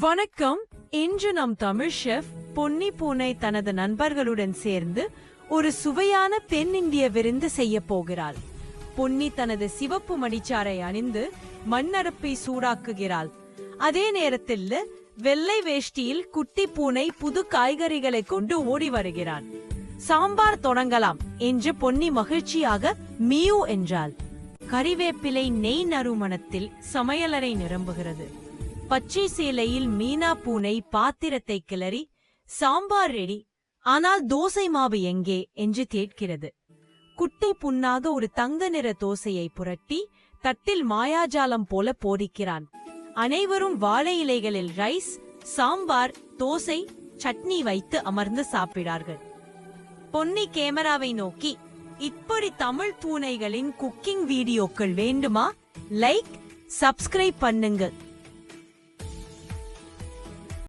வணக்கம். இன்று நம் தமிழ் ஷெஃப் பொன்னி பூனை தனது நண்பர்களுடன் சேர்ந்து ஒரு சுவையான தென்னிந்திய விருந்து செய்ய போகிறாள். பொன்னி தனது சிவப்பு மடிச்சாரை அணிந்து மண்ணரப்பை சூடாக்குகிறாள். அதே நேரத்தில் வெள்ளை வேஷ்டியில் குட்டி பூனை புது காய்கறிகளை கொண்டு ஓடி வருகிறான் சாம்பார் தொடங்கலாம் என்று பொன்னி மகிழ்ச்சியாக மியூ என்றாள். கறிவேப்பிலை நெய் நறுமணத்தில் சமையலறை நிரம்புகிறது. பச்சை சேலையில் மீனா பூனை பாத்திரத்தை கிளறி சாம்பார் ரெடி. ஆனால் தோசை மாவு எங்கே? என்று கேட்கிறது. குட்டை புண்ணாக ஒரு தங்க நிற தோசையை புரட்டி தட்டில் மாயாஜாலம் போல போடிக்கிறான் அனைவரும் வாழை இலைகளில் ரைஸ் சாம்பார் தோசை சட்னி வைத்து அமர்ந்து சாப்பிடார்கள். பொன்னி கேமராவை நோக்கி இப்படி தமிழ் பூனைகளின் குக்கிங் வீடியோக்கள் வேண்டுமா? லைக் சப்ஸ்கிரைப் பண்ணுங்கள்.